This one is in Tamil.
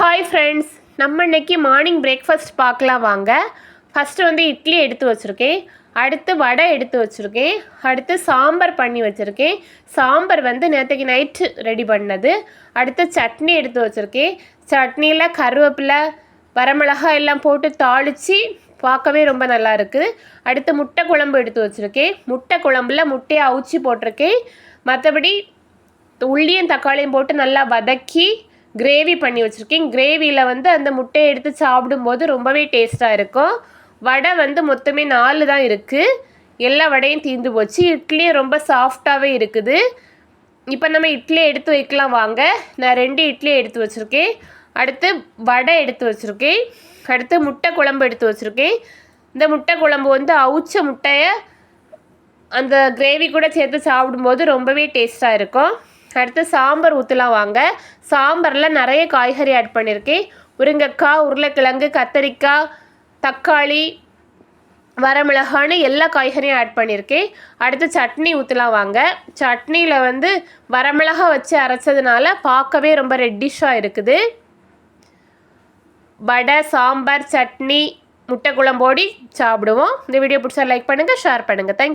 ஹாய் ஃப்ரெண்ட்ஸ் நம்ம இன்றைக்கி மார்னிங் பிரேக்ஃபாஸ்ட் பார்க்கலாம் வாங்க. ஃபஸ்ட்டு வந்து இட்லி எடுத்து வச்சுருக்கேன். அடுத்து வடை எடுத்து வச்சுருக்கேன். அடுத்து சாம்பார் பண்ணி வச்சுருக்கேன். சாம்பார் வந்து நேற்றுக்கு நைட்டு ரெடி பண்ணது. அடுத்து சட்னி எடுத்து வச்சுருக்கேன். சட்னியில் கருவேப்பிலை வரமிளகாய் எல்லாம் போட்டு தாளித்து பார்க்கவே ரொம்ப நல்லா இருக்குது அடுத்து முட்டை குழம்பு எடுத்து வச்சுருக்கேன். முட்டை குழம்புல முட்டையை அவிச்சி போட்டிருக்கேன். மற்றபடி உள்ளியும் தக்காளியும் போட்டு நல்லா வதக்கி கிரேவி பண்ணி வச்சுருக்கேன். கிரேவியில் வந்து அந்த முட்டையை எடுத்து சாப்பிடும்போது ரொம்பவே டேஸ்ட்டாக இருக்கும். வடை வந்து மொத்தமே நாலு தான் இருக்குது எல்லா வடையும் தீர்ந்து போச்சு. இட்லியும் ரொம்ப சாஃப்டாகவே இருக்குது. இப்போ நம்ம இட்லியை எடுத்து வைக்கலாம் வாங்க. நான் ரெண்டு இட்லியை எடுத்து வச்சுருக்கேன். அடுத்து வடை எடுத்து வச்சுருக்கேன். அடுத்து முட்டை குழம்பு எடுத்து வச்சுருக்கேன். இந்த முட்டை குழம்பு வந்து அவிச்ச முட்டையை அந்த கிரேவி கூட சேர்த்து சாப்பிடும்போது ரொம்பவே டேஸ்ட்டாக இருக்கும். அடுத்து சாம்பார் ஊற்றலாம் வாங்க. சாம்பாரில் நிறைய காய்கறி ஆட் பண்ணியிருக்கேன் முருங்கைக்காய் உருளைக்கிழங்கு கத்தரிக்காய் தக்காளி வரமிளகான்னு எல்லா காய்கறியும் ஆட் பண்ணியிருக்கேன் அடுத்து சட்னி ஊற்றலாம் வாங்க. சட்னியில் வந்து வரமிளகா வச்சு அரைச்சதுனால பார்க்கவே ரொம்ப ரெட்டிஷாக இருக்குது. வடை சாம்பார் சட்னி முட்டை குழம்போடி சாப்பிடுவோம். இந்த வீடியோ பிடிச்சா லைக் பண்ணுங்கள் ஷேர் பண்ணுங்கள் தேங்க்